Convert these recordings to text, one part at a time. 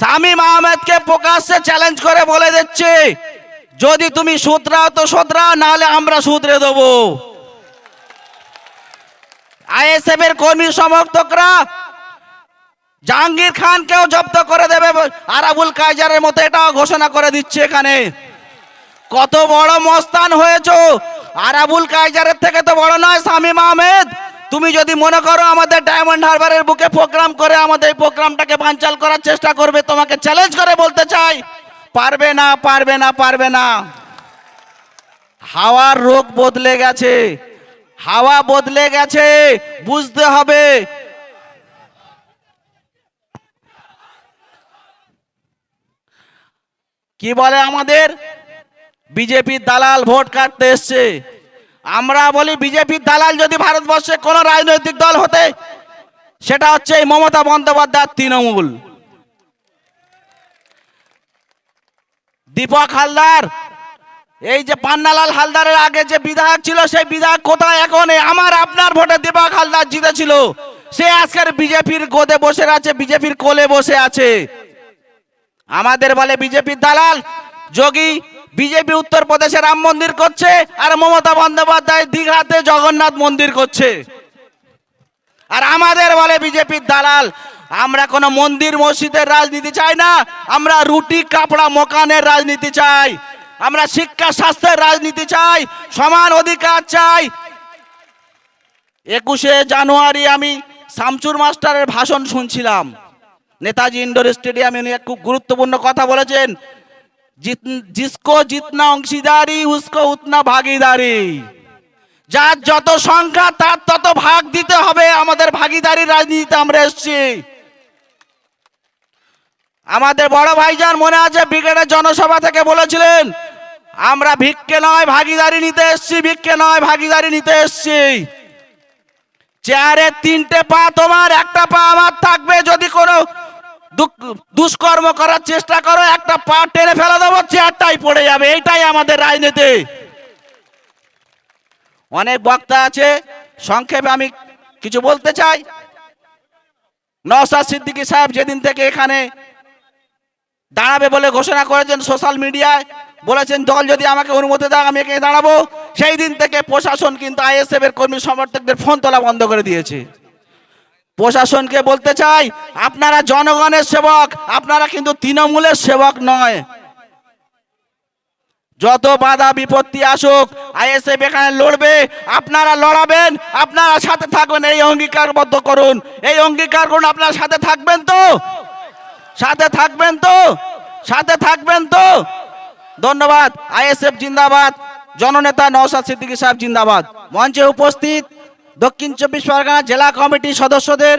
সামিম আহমেদকে প্রকাশ্যে চ্যালেঞ্জ করে বলে দিচ্ছে, যদি তুমি সুতরাও তো সুতরাও নাহলে আমরা সুতরে দেবো। আইএসএফ এর কর্মী সমর্থকরা জাহাঙ্গীর খানকেও জব্দ করে দেবে আরাবুল কাইজারের মতো এটাও ঘোষণা করে দিচ্ছে এখানে। কত বড় মস্তান হয়েছো। আরাবুল কাইজারের থেকে তো বড় নয় সামিম আহমেদ তুমি যদি মনে করো আমাদের ডায়মন্ড হারবারের বুকে প্রোগ্রাম করে আমাদের এই প্রোগ্রামটাকে বানচাল করার চেষ্টা করবে, তোমাকে চ্যালেঞ্জ করে বলতে চাই, পারবে না পারবে না পারবে না। হাওয়ার রোগ বদলে গেছে, হাওয়া বদলে গেছে, বুঝতে হবে। কি বলে আমাদের? বিজেপির দালাল ভোট কাটতে এসছে। আমরা বলি বিজেপির দালাল যদি ভারতবর্ষে কোন রাজনৈতিক দল হতে, সেটা হচ্ছে এই মমতা বন্দ্যোপাধ্যায় তৃণমূল। দীপক হালদার, এই যে পান্নালাল হালদারের আগে যে বিধায়ক ছিল, সেই বিধায়ক কোথায় এখন? আমার আপনার ভোটে দীপক হালদার জিতেছিল। সে আজকের বিজেপির গোদে বসে আছে, বিজেপির কোলে বসে আছে। আমাদের বলে বিজেপির দালাল, যোগী বিজেপি উত্তরপ্রদেশে রাম মন্দির করছে আর মমতা বন্দ্যোপাধ্যায় দীঘাতে জগন্নাথ মন্দির করছে। আর আমাদের বলে বিজেপির দালাল, আমরা কোনো মন্দির মসজিদের রাজনীতি চাই না, আমরা রুটি, কাপড়া, মকানের রাজনীতি চাই, আমরা শিক্ষা, স্বাস্থ্যের রাজনীতি চাই, সমান অধিকার চাই। একুশে জানুয়ারি আমি শামচুর মাস্টারের ভাষণ শুনছিলাম। নেতাজি ইন্ডোর স্টেডিয়ামে উনি খুব গুরুত্বপূর্ণ কথা বলেছেন জিসকো জিতনা অংশীদারি উসকো উতনা ভাগিদারি যার যত সংখ্যা, তার তত ভাগ দিতে হবে। আমাদের ভাগিদারি রাজনীতিতে আমরা এসেছি। আমাদের বড় ভাইজান মনে আছে, ব্রিগেডের জনসভা থেকে বলেছিলেন, আমরা ভিক্ষে নয়, ভাগিদারি নিতে এসেছি, ভিক্ষে নয়, ভাগিদারি নিতে এসেছি। চেয়ারে তিনটে পা তোমার, একটা পা আমার থাকবে। যদি কোনো দুষ্কর্ম করার চেষ্টা করো, একটা পা টেনে ফেলে দেবো, চেয়ারটাই পড়ে যাবে এইটাই আমাদের রাজনীতি। অনেক বক্তা আছে, সংক্ষেপে আমি কিছু বলতে চাই। নওসাদ সিদ্দিকী সাহেব যেদিন থেকে এখানে দাঁড়াবে বলে ঘোষণা করেছেন সোশ্যাল মিডিয়ায়, বলেছেন, দল যদি আমাকে অনুমতি দেয় আমি এখানে দাঁড়াবো। সেই দিন থেকে প্রশাসন কিন্তু আইএসএফ এর কর্মী সমর্থকদের ফোন তোলা বন্ধ করে দিয়েছে। প্রশাসনকে বলতে চাই, আপনারা জনগণের সেবক, আপনারা কিন্তু তৃণমূলের সেবক নয়। যত বাধা বিপত্তি আসুক, আইএসএফ এখানে লড়বে, আপনারা লড়াবেন, আপনারা সাথে থাকবেন এই অঙ্গীকারবদ্ধ করুন। এই অঙ্গীকার করুন, আপনারা সাথে থাকবেন তো? সাথে থাকবেন তো? সাথে থাকবেন তো? ধন্যবাদ, আইএসএফ জিন্দাবাদ, জননেতা নওশাদ সিদ্দিকী সাহেব জিন্দাবাদ। মঞ্চে উপস্থিত দক্ষিণ চব্বিশ পরগনা জেলা কমিটির সদস্যদের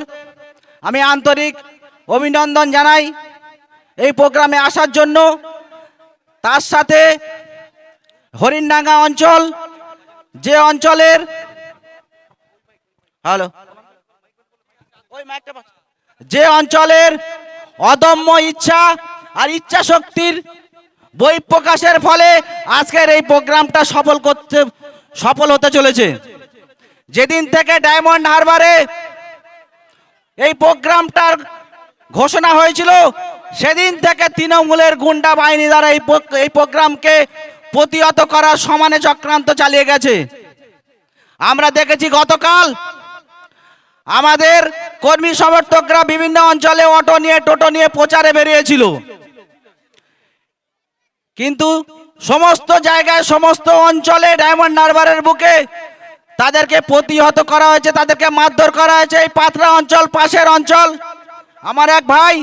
আমি আন্তরিক অভিনন্দন জানাই এই প্রোগ্রামে আসার জন্য। তার সাথে হরিণডাঙ্গা অঞ্চল, যে অঞ্চলের হ্যালো যে অঞ্চলের অদম্য ইচ্ছা আর ইচ্ছা শক্তির বই প্রকাশের ফলে আজকের এই প্রোগ্রামটা সফল করতে, সফল হতে চলেছে। যেদিন থেকে ডায়মন্ড হারবারে এই প্রোগ্রামটার ঘোষণা হয়েছিল, সেদিন থেকে তৃণমূলের গুন্ডা বাহিনী দ্বারা এই এই প্রোগ্রামকে প্রতিহত করার সমানে চক্রান্ত চালিয়ে গেছে। আমরা দেখেছি গতকাল আমাদের কর্মী সমর্থকরা বিভিন্ন অঞ্চলে অটো নিয়ে টোটো নিয়ে প্রচারে বেরিয়েছিল। কিন্তু সমস্ত জায়গায়, সমস্ত অঞ্চলে ডায়মন্ড হারবারের বুকে তাদেরকে প্রতিহত করা হয়েছে, তাদেরকে মারধর করা হয়েছে এই পাথরা অঞ্চল, পাশের অঞ্চল। আমার এক ভাই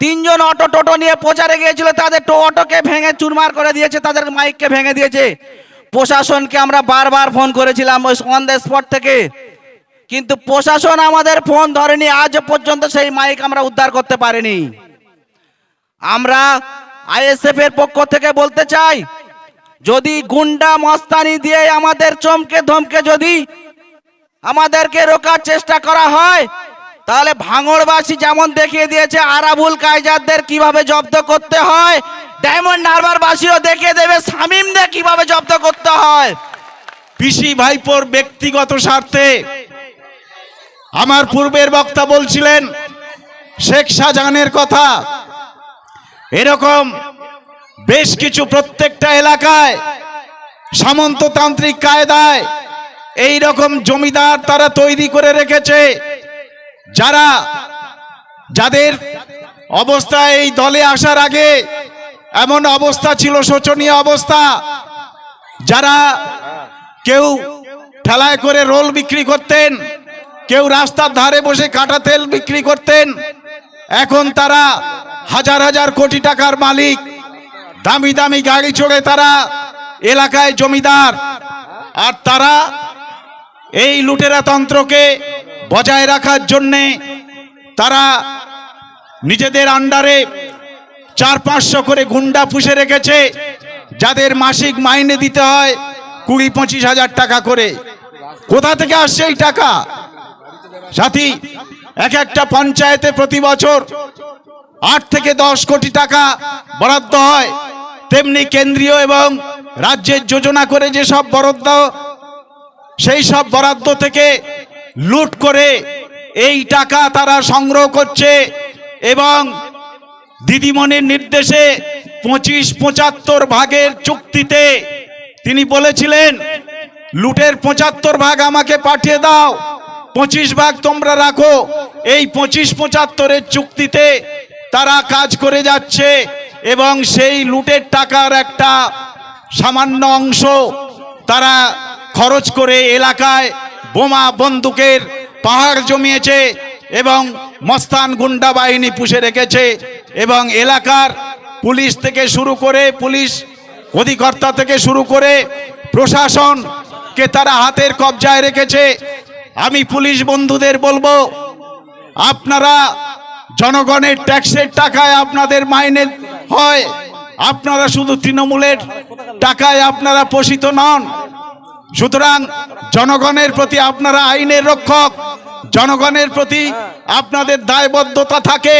তিনজন অটো টোটো নিয়ে প্রচারে গিয়েছিল, তাদের অটোকে ভেঙে চুরমার করে দিয়েছে, তাদের মাইককে ভেঙে দিয়েছে। প্রশাসনকে আমরা বারবার ফোন করেছিলাম ওই অন দ্য স্পট থেকে। কিন্তু প্রশাসন আমাদের ফোন ধরেনি, আজ পর্যন্ত সেই মাইক আমরা উদ্ধার করতে পারিনি। আমরা আইএসএফ এর পক্ষ থেকে বলতে চাই যদি গুন্ডা মস্তানি দিয়ে আমাদের চমকে ধমকে যদি আমাদেরকে রোকার চেষ্টা করা হয়, তাহলে ভাঙড়বাসী যেমন দেখিয়ে দিয়েছে, আরাবুল কায়জারদের কীভাবে জব্দ করতে হয়, ডায়মন্ড হারবার বাসীও দেখিয়ে দেবে শামিমদের কীভাবে জব্দ করতে হয়। পিসি ভাইপোর ব্যক্তিগত স্বার্থে আমার পূর্বের বক্তা বলছিলেন, শেখ শাহজাহানের কথা। এরকম বেশ কিছু প্রত্যেকটা এলাকায় সামন্ততান্ত্রিক কায়দায় এই রকম জমিদার তারা তৈরি করে রেখেছে। যারা, যাদের অবস্থা এই দলে আসার আগে এমন অবস্থা ছিল শোচনীয় অবস্থা, যারা কেউ ঠেলায় করে রোল বিক্রি করতেন, কেউ রাস্তার ধারে বসে কাটা তেল বিক্রি করতেন, এখন তারা হাজার হাজার কোটি টাকার মালিক। দামি দামি গাড়ি চড়ে তারা এলাকায় জমিদার। আর তারা এই লুটেরা তন্ত্রকে বজায় রাখার জন্যে তারা নিজেদের আন্ডারে চার পাঁচশো করে গুন্ডা পুষে রেখেছে, যাদের মাসিক মাইনে দিতে হয় কুড়ি পঁচিশ হাজার টাকা করে। কোথা থেকে আসছে এই টাকা? সাথী, এক একটা পঞ্চায়েতে প্রতি বছর আট থেকে দশ কোটি টাকা বরাদ্দ হয়। তেমনি কেন্দ্রীয় এবং রাজ্যের যোজনা করে যেসব বরাদ্দ, সেই সব বরাদ্দ থেকে লুট করে এই টাকা তারা সংগ্রহ করছে এবং দিদিমণির নির্দেশে পঁচিশ পঁচাত্তর ভাগের চুক্তিতে তিনি বলেছিলেন, লুটের পঁচাত্তর ভাগ আমাকে পাঠিয়ে দাও, পঁচিশ ভাগ তোমরা রাখো। এই পঁচিশ পঁচাত্তরের চুক্তিতে তারা কাজ করে যাচ্ছে। এবং সেই লুটের টাকার একটা সামান্য অংশ তারা খরচ করে এলাকায় বোমা বন্দুকের পাহাড় জমিয়েছে এবং মস্তান গুন্ডা বাহিনী পুষে রেখেছে এবং এলাকার পুলিশ থেকে শুরু করে পুলিশ অধিকর্তা থেকে শুরু করে প্রশাসনকে তারা হাতের কবজায় রেখেছে। আমি পুলিশ বন্ধুদের বলব, আপনারা জনগণের ট্যাক্সের টাকায় আপনাদের মাইনে হয়, আপনারা শুধু তৃণমূলের টাকায় আপনারা পোষিত নন। সুতরাং জনগণের প্রতি আপনারা আইনের রক্ষক, জনগণের প্রতি আপনাদের দায়বদ্ধতা থাকে।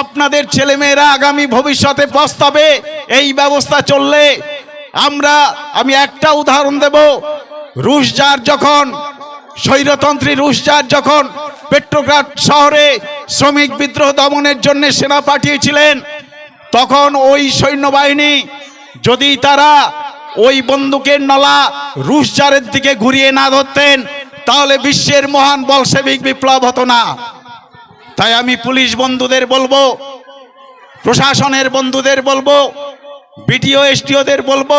আপনাদের ছেলেমেয়েরা আগামী ভবিষ্যতে পস্তাবে, এই ব্যবস্থা চললে আমরা, আমি একটা উদাহরণ দেব। রুশ যার যখন, স্বৈরতন্ত্রী রুশ যার যখন পেট্রোগ্রাড শহরে শ্রমিক বিদ্রোহ দমনের জন্য সেনা পাঠিয়েছিলেন তখন ওই সৈন্যবাহিনী, যদি তারা ওই বন্দুকের নলা রুশজারের দিকে ঘুরিয়ে না ধরতেন, তাহলে বিশ্বের মহান বলসেবিক বিপ্লব হতো না। তাই আমি পুলিশ বন্ধুদের বলব, প্রশাসনের বন্ধুদের বলব, বিডিও, এসডিওদের বলব,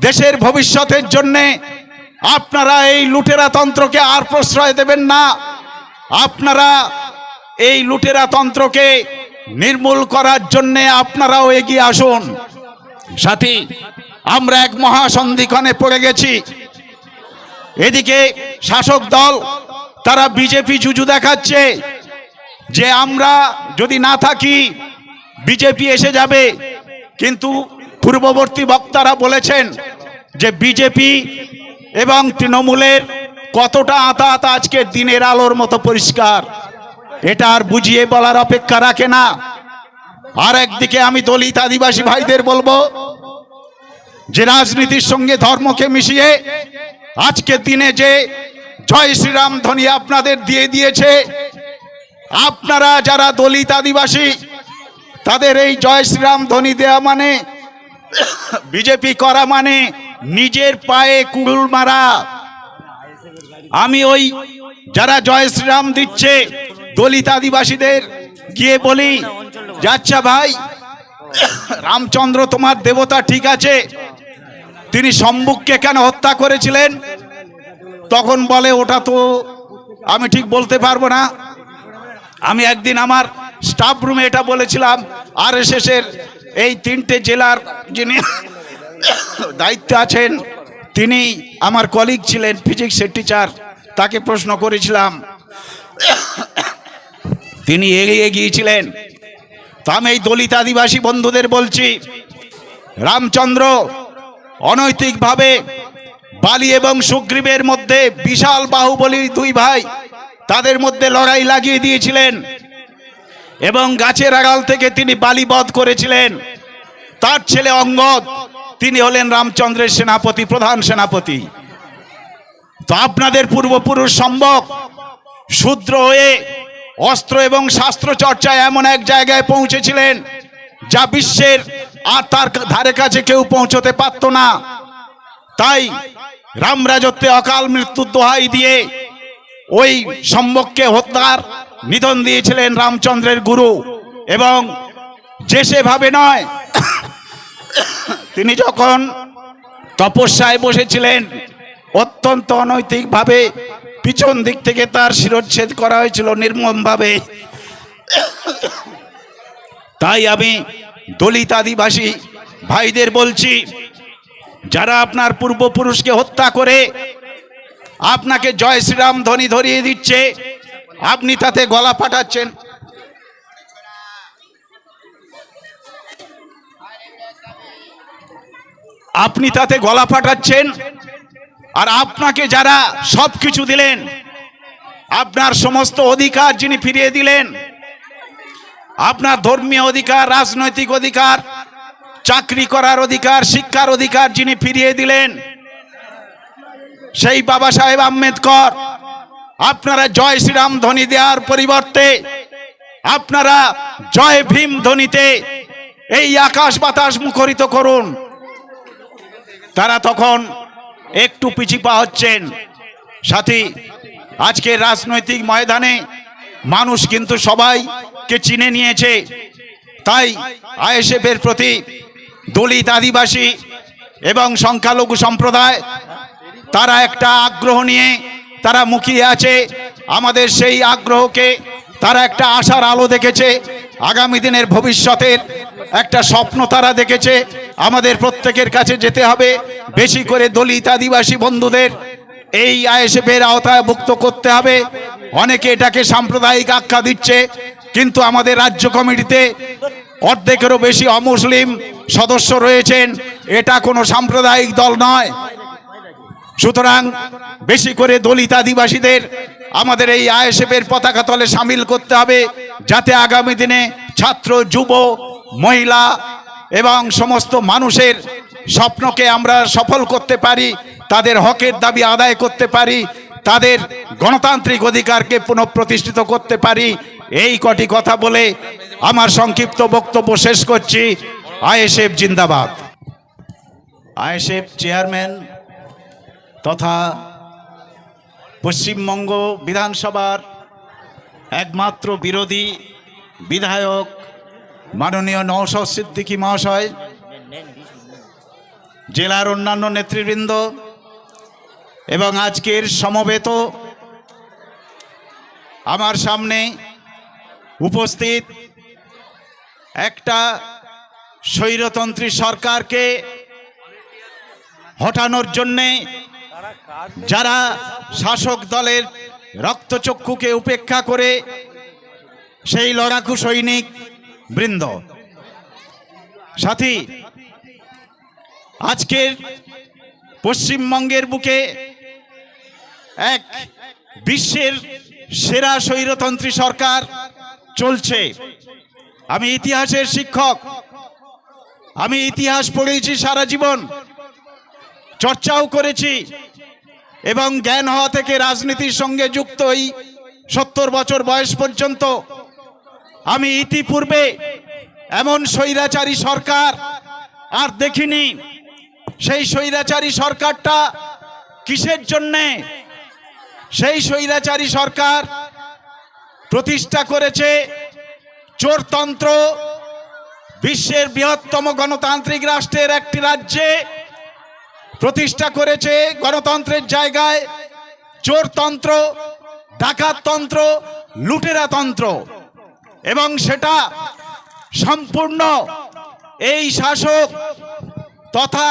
দেশের ভবিষ্যতের জন্যে আপনারা এই লুটেরা তন্ত্রকে আর প্রশ্রয় দেবেন না। আপনারা এই লুটেরা তন্ত্রকে নির্মূল করার জন্যে আপনারাও এগিয়ে আসুন। সাথী, আমরা এক মহাসন্ধিক্ষণে পড়ে গেছি। এদিকে শাসক দল, তারা বিজেপি জুজু দেখাচ্ছে যে আমরা যদি না থাকি, বিজেপি এসে যাবে। কিন্তু পূর্ববর্তী বক্তারা বলেছেন যে বিজেপি এবং তৃণমূলের কতটা আতাত আজকের দিনের আলোর মতো পরিষ্কার। এটা আর বুঝিয়ে বলার অপেক্ষা রাখে না। আর একদিকে আমি দলিত আদিবাসী ভাইদের বলব, যে রাজনীতির সঙ্গে ধর্মকে মিশিয়ে আজকের দিনে যে জয় শ্রীরাম ধ্বনি আপনাদের দিয়ে দিয়েছে, আপনারা যারা দলিত আদিবাসী, তাদের এই জয় শ্রীরাম ধ্বনি দেওয়া মানে বিজেপি করা মানে নিজের পায়ে কুড়ুল মারা। আমি ওই যারা জয় শ্রীরাম দিচ্ছে দলিত আদিবাসীদের গিয়ে বলি, যাচ্ছা ভাই, রামচন্দ্র তোমার দেবতা ঠিক আছে? তিনি সম্মুখকে কেন হত্যা করেছিলেন? তখন বলে, ওটা তো আমি ঠিক বলতে পারব না। আমি একদিন আমার স্টাফ রুমে এটা বলেছিলাম আর এর এই তিনটে জেলার যিনি দায়িত্বে আছেন, তিনি আমার কলিগ ছিলেন ফিজিক্সের টিচার তাকে প্রশ্ন করেছিলাম। তিনি এগিয়ে গিয়েছিলেন। তো আমি এই দলিত আদিবাসী বন্ধুদের বলছি, রামচন্দ্র অনৈতিকভাবে বালি এবং সুগ্রীবের মধ্যে বিশাল বাহুবলী দুই ভাই তাদের মধ্যে লড়াই লাগিয়ে দিয়েছিলেন এবং গাছের আড়াল থেকে তিনি বালিবধ করেছিলেন। তার ছেলে অঙ্গদ, তিনি হলেন রামচন্দ্রের সেনাপতি, প্রধান সেনাপতি। তো আপনাদের পূর্বপুরুষ সম্ভব, শূদ্র হয়ে অস্ত্র এবং শাস্ত্র চর্চায় এমন এক জায়গায় পৌঁছেছিলেন যা বিশ্বের আর তার ধারে কাছে কেউ পৌঁছতে পারত না। তাই রাম রাজত্বে অকাল মৃত্যুর দোহাই দিয়ে ওই সম্মুখকে হত্যার নিধন দিয়েছিলেন রামচন্দ্রের গুরু এবং যে সেভাবে নয়, তিনি যখন তপস্যায় বসেছিলেন, অত্যন্ত অনৈতিকভাবে পিছন দিক থেকে তার শিরচ্ছেদ করা হয়েছিল নির্মমভাবে। তাই আমি দলিত আদিবাসী ভাইদের বলছি, যারা আপনার পূর্বপুরুষকে হত্যা করে আপনাকে জয় শ্রীরাম ধ্বনি ধরিয়ে দিচ্ছে, আপনি তাতে গলা ফাটাচ্ছেন। আপনি তাতে গলা ফাটাচ্ছেন। আর আপনাকে যারা সব কিছু দিলেন, আপনার সমস্ত অধিকার যিনি ফিরিয়ে দিলেন, আপনার ধর্মীয় অধিকার, রাজনৈতিক অধিকার, চাকরি করার অধিকার, শিক্ষার অধিকার যিনি ফিরিয়ে দিলেন, সেই বাবা সাহেব আম্বেদকর, আপনারা জয় শ্রীরাম ধ্বনি দেওয়ার পরিবর্তে, আপনারা জয় ভীম ধ্বনিতে এই আকাশ বাতাস মুখরিত করুন। তারা তখন একটু পিছিপা হচ্ছেন। সাথী আজকের রাজনৈতিক ময়দানে মানুষ কিন্তু সবাইকে চিনে নিয়েছে। তাই আইএসএফের প্রতি দলিত আদিবাসী এবং সংখ্যালঘু সম্প্রদায়, তারা একটা আগ্রহ নিয়ে তারা মুখিয়ে আছে। আমাদের সেই আগ্রহকে তারা একটা আশার আলো দেখেছে। আগামী দিনের ভবিষ্যতের একটা স্বপ্ন তারা দেখেছে। আমাদের প্রত্যেকের কাছে যেতে হবে। বেশি করে দলিত আদিবাসী বন্ধুদের এই আইএসএফের আওতায় ভুক্ত করতে হবে। অনেকে এটাকে সাম্প্রদায়িক আখ্যা দিচ্ছে, কিন্তু আমাদের রাজ্য কমিটিতে অর্ধেকেরও বেশি অমুসলিম সদস্য রয়েছেন। এটা কোনো সাম্প্রদায়িক দল নয়। সুতরাং বেশি করে দলিত আদিবাসীদের আমাদের এই আইএসএফের পতাকা তলে সামিল করতে হবে, যাতে আগামী দিনে ছাত্র, যুব মহিলা এবং সমস্ত মানুষের স্বপ্নকে আমরা সফল করতে পারি, তাদের হকের দাবি আদায় করতে পারি, তাদের গণতান্ত্রিক অধিকারকে পুনঃপ্রতিষ্ঠিত করতে পারি। এই কটি কথা বলে আমার সংক্ষিপ্ত বক্তব্য শেষ করছি। আইএসএফ জিন্দাবাদ। আইএসএফ চেয়ারম্যান তথা পশ্চিমবঙ্গ বিধানসভার একমাত্র বিরোধী বিধায়ক মাননীয় নৌশদ সিদ্দিকী মহাশয়, জেলার অন্যান্য নেতৃবৃন্দ এবং আজকের সমবেত আমার সামনে উপস্থিত একটা স্বৈরতন্ত্রী সরকারকে হটানোর জন্যে যারা শাসক দলের রক্তচক্ষুকে উপেক্ষা করে সেই লড়াকু সৈনিক বৃন্দ। সাথী, আজকের পশ্চিমবঙ্গের বুকে এক বিশ্বের সেরা স্বৈরতন্ত্রী সরকার চলছে। আমি ইতিহাসের শিক্ষক, আমি ইতিহাস পড়েছি সারা জীবন, চর্চাও করেছি এবং জ্ঞান হওয়া থেকে রাজনীতির সঙ্গে যুক্ত এই সত্তর বছর বয়স পর্যন্ত আমি ইতিপূর্বে এমন স্বৈরাচারী সরকার আর দেখিনি। সেই স্বৈরাচারী সরকারটা কিসের জন্যে? সেই স্বৈরাচারী সরকার প্রতিষ্ঠা করেছে চোরতন্ত্র, বিশ্বের বৃহত্তম গণতান্ত্রিক রাষ্ট্রের একটি রাজ্যে। প্রতিষ্ঠা করেছে গণতন্ত্রের জায়গায় চোরতন্ত্র, ডাকাততন্ত্র, লুটেরাতন্ত্র। এবং সেটা সম্পূর্ণ এই শাসক তথা